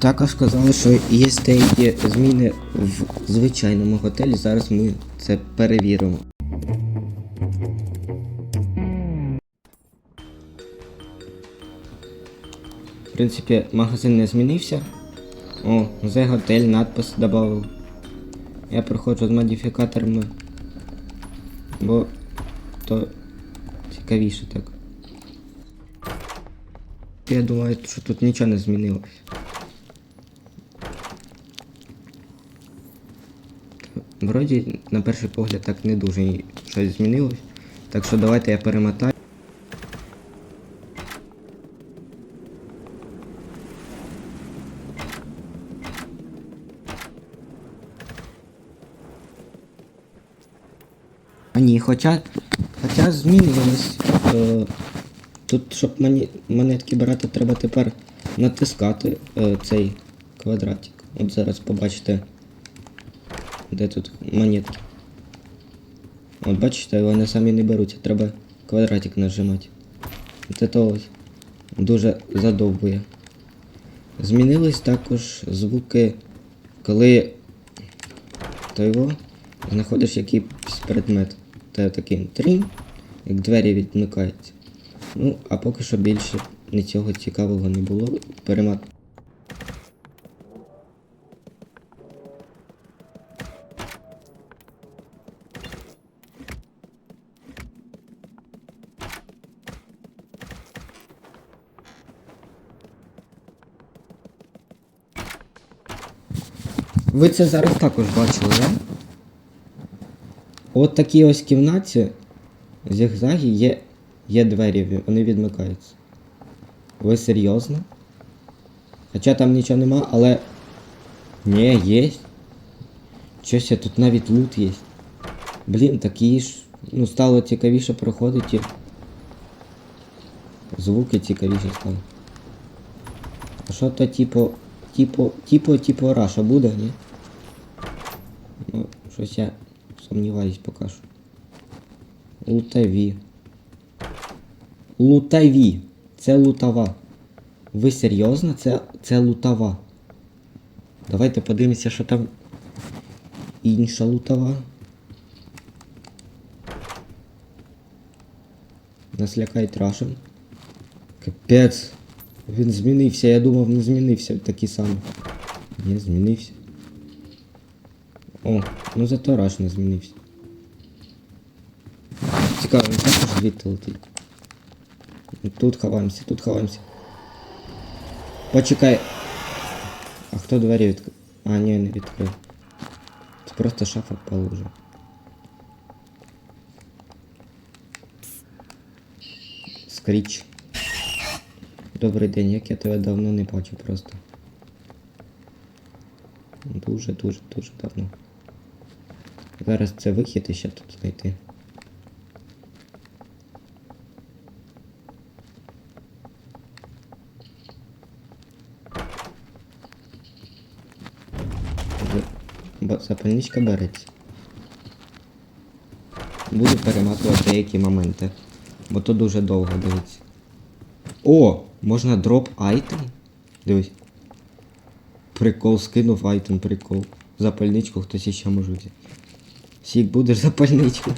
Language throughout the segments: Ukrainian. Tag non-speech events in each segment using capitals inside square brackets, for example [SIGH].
Також сказали, що є деякі зміни в звичайному готелі. Зараз ми це перевіримо. В принципі, магазин не змінився. О, The готель надпис додав. Я проходжу з модифікаторами. Бо то цікавіше так. Я думаю, що тут нічого не змінилось. Вроді, на перший погляд, так не дуже щось змінилось. Так що давайте я перемотаю. А ні, хоча, хоча змінювалось. Е, тут, щоб монетки брати, треба тепер натискати е, цей квадратик. От зараз побачите, де тут монетки. От бачите, вони самі не беруться, треба квадратик нажимати. Це ось дуже задовбує. Змінились також звуки, коли то його знаходиш якийсь предмет. Та такий трінь, як двері відмикаються. Ну, а поки що більше нічого цікавого не було. Перемат. Ви це зараз також бачили, да? От такі ось кімнаті зігзаги є, є двері, вони відмикаються. Ви серйозно? Хоча там нічого нема, але. Не, є. Щось тут навіть лут є. Блін, такі ж. Ну, стало цікавіше проходити. Звуки цікавіше стали. А що то типу. Типу, типу, типу Раша буде, ні? Ну, щось я сумніваюсь поки що. Лутаві. Лутаві. Це лутава. Ви серйозно? Це, це лутава. Давайте подивимося, що там інша лутава. Нас лякають Рашен. Капець. Він змінився, я думав, не змінився такий самий. Не змінився. О, ну зато Раш не змінився. Цікаво, він також звідти летить. Тут ховаємося, тут ховаємося. Почекай. А хто двері відкрив? А, ні, не відкрив. Це просто шафа положив. Скріч. Добрий день, як я тебе давно не бачу просто. Дуже, дуже, дуже давно. Зараз це вихід і ще тут знайти. Запальничка береться. Буду перематувати деякі моменти. Бо то дуже довго дивиться. О! Можна дроп айтем? Дивись. Прикол, скинув айтем, прикол. Запальничку хтось іще може взяти. Сік, будеш [LAUGHS] запальничку.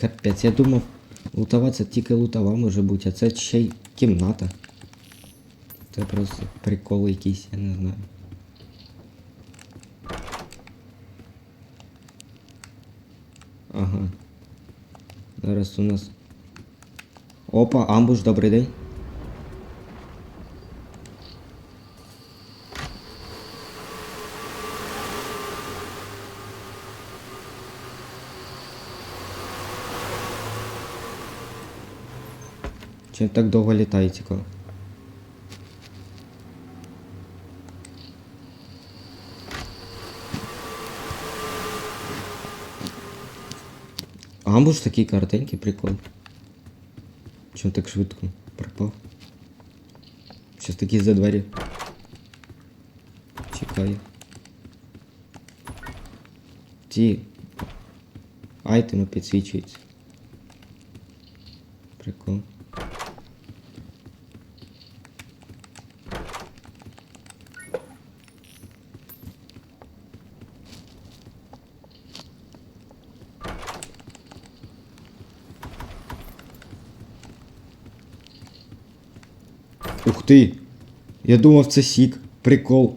Капець, я думав, лутава це тільки лутава може бути, а це ще й кімната. Це просто прикол якийсь, я не знаю. Ага. Зараз у нас. Опа, амбуш, добрий день. Чим так довго літає, цікаво? Амбуш такий коротенький, прикол. Чому так швидко пропав? Щось такий за двері. Чекаю. Ті, Айтеми підсвічуються. Прикол. Ух ти! Я думав це сік. Прикол.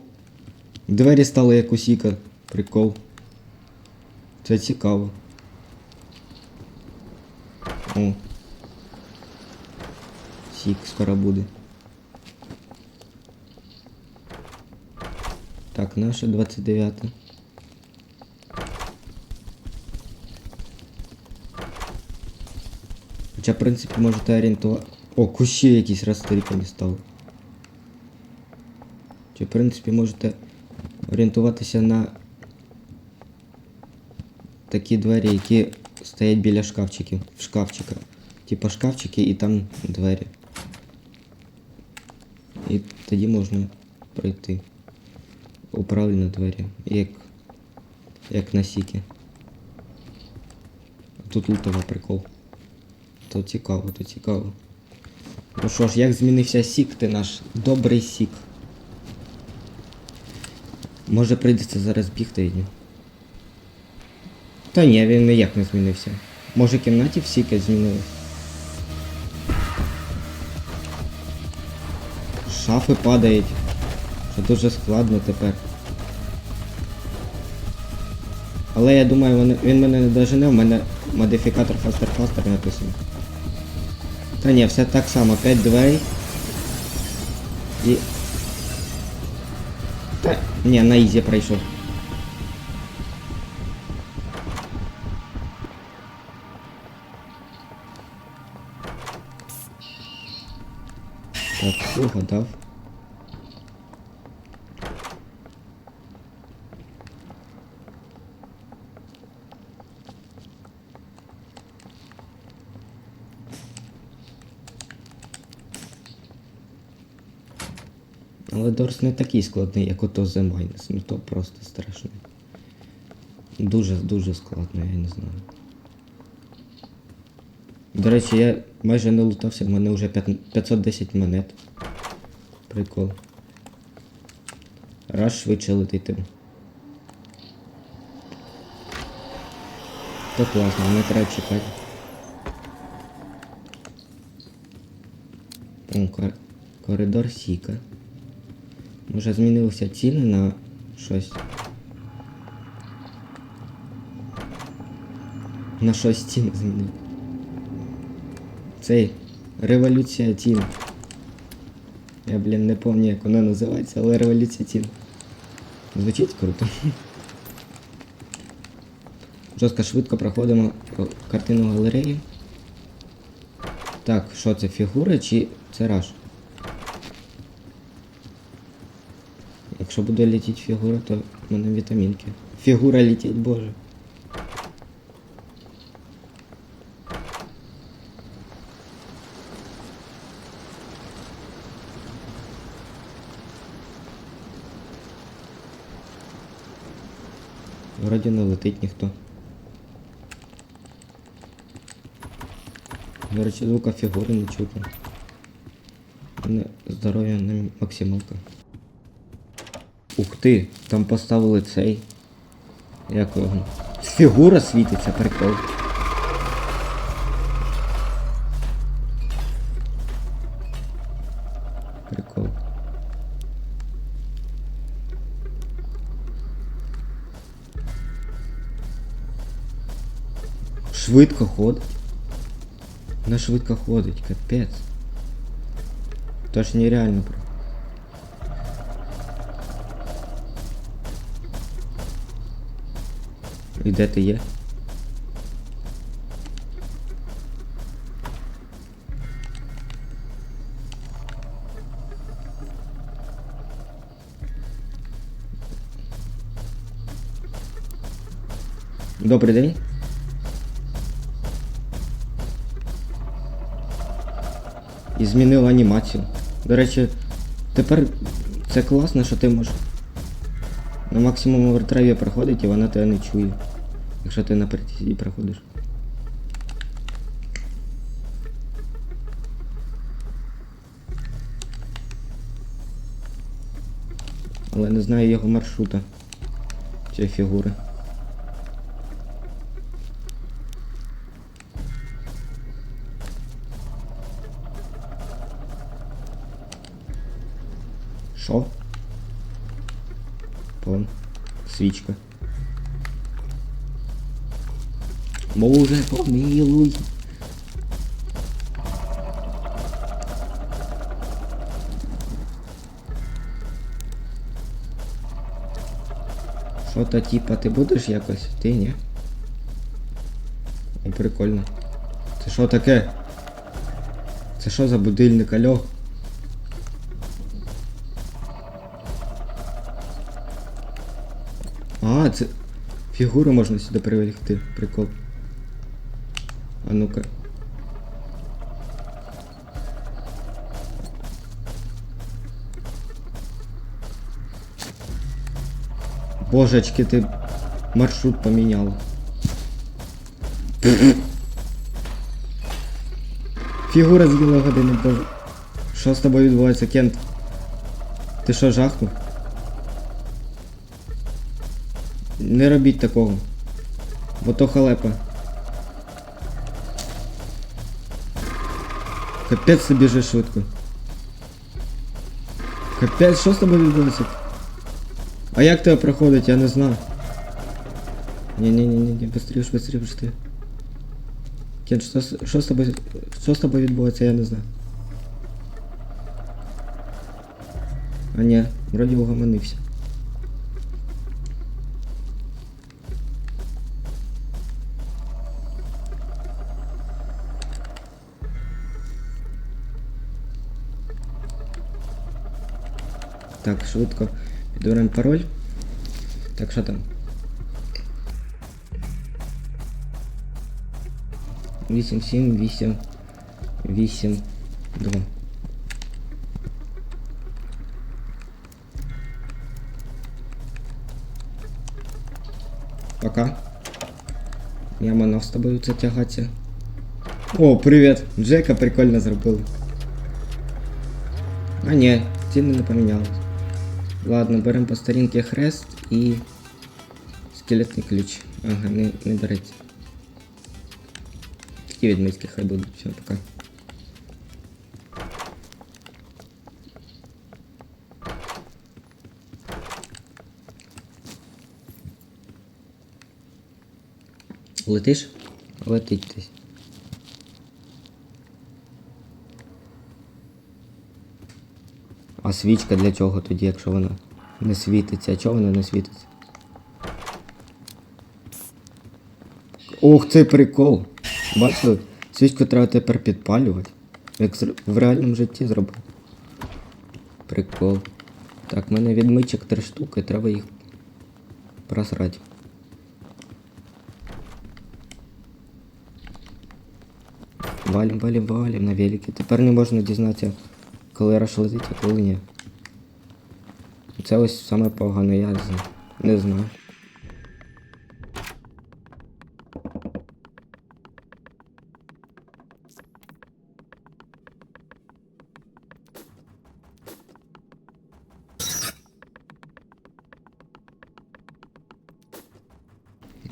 Двері стали як у сіка. Прикол. Це цікаво. О. Сік скоро буде. Так, наша 29. Хоча, в принципі, можете орієнтувати. О, кущі якісь розстріпані стали. Чи, в принципі, можете орієнтуватися на такі двері, які стоять біля шкафчиків. Шкафчика. Типа шкафчики і там двері. І тоді можна пройти. У правильні двері. Як, як на сіки. Тут лутова прикол. То цікаво, то цікаво. Ну що ж, як змінився сік, ти наш добрий сік. Може прийдеться зараз бігти нього. Та ні, він ніяк не змінився. Може в кімнаті всі якось змінились? Шафи падають. Що дуже складно тепер. Але я думаю, він мене не дожене, в мене модифікатор Faster написано. Та ні, все так само, 5 дверей. І. Та ні, на ізі пройшов. Так, угадав. Але Дорс не такий складний, як ото The Minus. Ну то просто страшно. Дуже, дуже складно, я не знаю. До речі, я майже не лутався, в мене вже 510 монет. Прикол. Раз швидше летитиму. То класно, не треба чекати. О, кор- коридор Сіка. Може змінилися ціни на щось. На щось ціни змінили. Цей революція цін. Я, блін, не пам'ятаю, як вона називається, але революція цін. Звучить круто. Жорстко швидко проходимо картину галереї. Так, що це фігури чи це раш? Якщо буде летіти фігура, то в мене вітамінки. Фігура летить, боже. Вроді не летить ніхто. До речі, звука фігури не мене здоров'я не максималка. Ух ти, там поставили цей. Як його? Фігура світиться, прикол. Прикол. Швидко ходить. Вона швидко ходить, капець. То ж нереально про. І де ти є? Добрий день. І змінив анімацію. До речі, тепер це класно, що ти можеш на максимум овертраві проходить і вона тебе не чує. Якщо ти на притязі проходиш. Але не знаю його маршрута. Цієї фігури. Що? Вон. Свічка. Боже, помилуй. Що то типа ти будеш якось? Ти ні? О, прикольно. Це що таке? Це що за будильник, альо? А, це фігуру можна сюди перевести. Прикол. А ну-ка. Божечки, ти маршрут поміняла. Фігура з'їла години, боже. Що з тобою відбувається, Кент? Ти що, жахнув? Не робіть такого. Бо то халепа. Капець ти біжиш швидко. Капець, що з тобою відбувається? А як тебе проходить, я не знаю. Ні-ні-ні, быстріше, быстріше, быстріше. Кен, що, з- що з тобою. Що з тобою відбувається, я не знаю. А ні, вроді угомонився. Так, швидко підберемо пароль. Так, що там? Вісім, сім, вісім, вісім, два. Пока. Я манав з тобою це тягатися. О, привіт! Джека прикольно зробили. А ні, ціни не помінялись. Ладно, беремо по старінки хрест і скелетний ключ. Ага, не, не береться. Такі відмитки хай будуть. Все, пока. Летиш? Летить десь. А свічка для чого тоді, якщо вона не світиться? А чого вона не світиться? Ох, це прикол! Бачили? Свічку треба тепер підпалювати. Як в реальному житті зробив. Прикол. Так, в мене відмичок три штуки, треба їх просрати. Валим, валим, валим на велике. Тепер не можна дізнатися, коли раш летить, а коли ні. Це ось саме погане, я не знаю.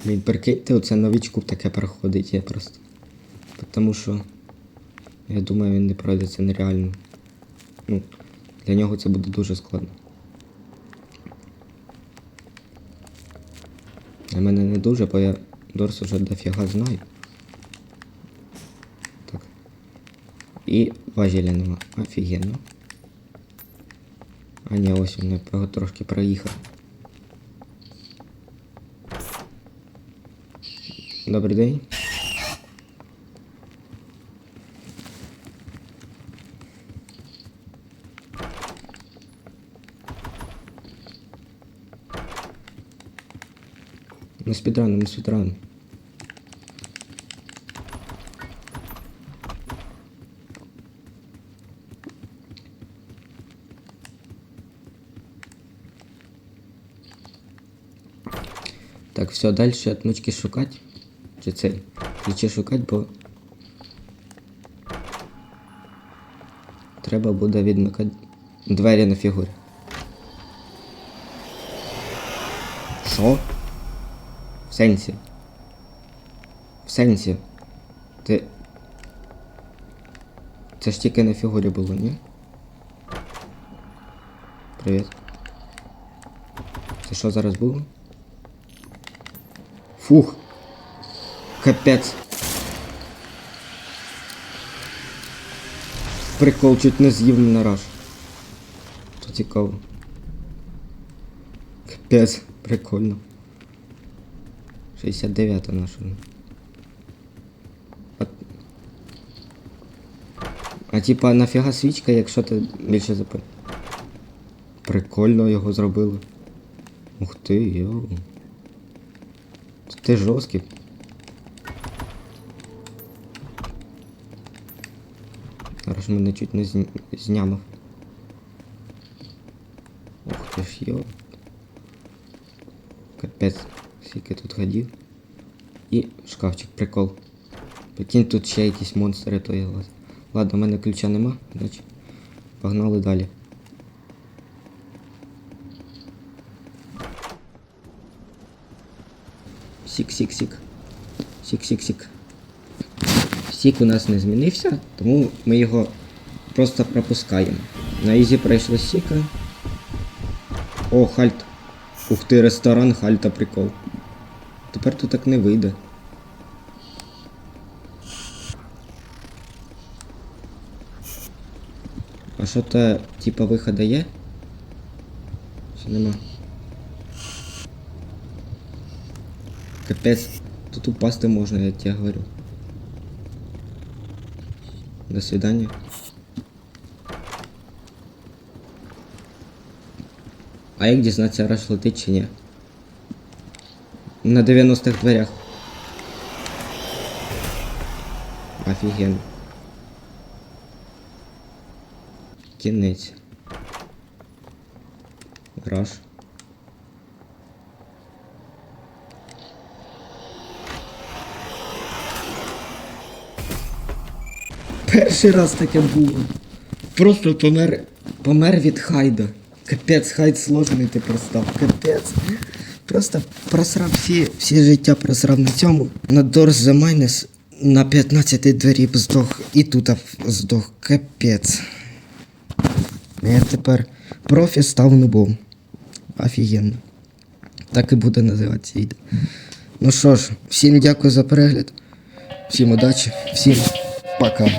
Блін, прикиньте, оце новичку таке проходить, я просто. Тому що я думаю, він не пройде це нереально. Ну, для нього це буде дуже складно. Для мене не дуже, бо я Дорс вже дофіга знаю. Так. І важеля нема. Офігенно. А ні, ось він трошки проїхав. Добрий день. Ми спідраном, ми спідраном. Так, все, далі отмички шукати. Чи цей? Ключі шукати, бо. Треба буде відмикати двері на фігурі. Що? Сенсі? В сенсі? Ти. Це ж тільки на фігурі було, ні? Привіт. Це що зараз було? Фух. Капець. Прикол, чуть не з'їв на раш. То цікаво. Капець, прикольно. 69 наша. А, а типа нафіга свічка, якщо ти більше запи. Прикольно його зробили. Ух ти, йоу. Ти жорсткий. Зараз мене чуть не зня- знямав. Ух ти ж йо. Капець, скільки тут ходів. І шкафчик, прикол. Прикинь, тут ще якісь монстри, то лаз. Ладно, у мене ключа нема, значить. Погнали далі. Сік, сік, сік. У нас не змінився, тому ми його просто пропускаємо. На ізі пройшли сіка. О, хальт. Ух ти, ресторан, хальта, прикол. Тепер тут так не вийде. А що то, типа, виходу є? Чи нема? Капець, тут упасти можна, я тебе говорю. До свидания. А як дізнатися, раш летить чи ні? На 90-х дверях. Офігенно. Кінець. Раш. Перший раз таке було. Просто помер. Помер від хайда. Капець, хайд сложний ти простав. Капець. Просто просрав всі, всі життя просрав на цьому. На Doors The Minus на 15 двері здох. І тут здох. Капець. Я тепер профі став нубом. Офігенно. Так і буде називатися відео. Ну що ж, всім дякую за перегляд. Всім удачі, всім пока.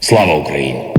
Слава Україні!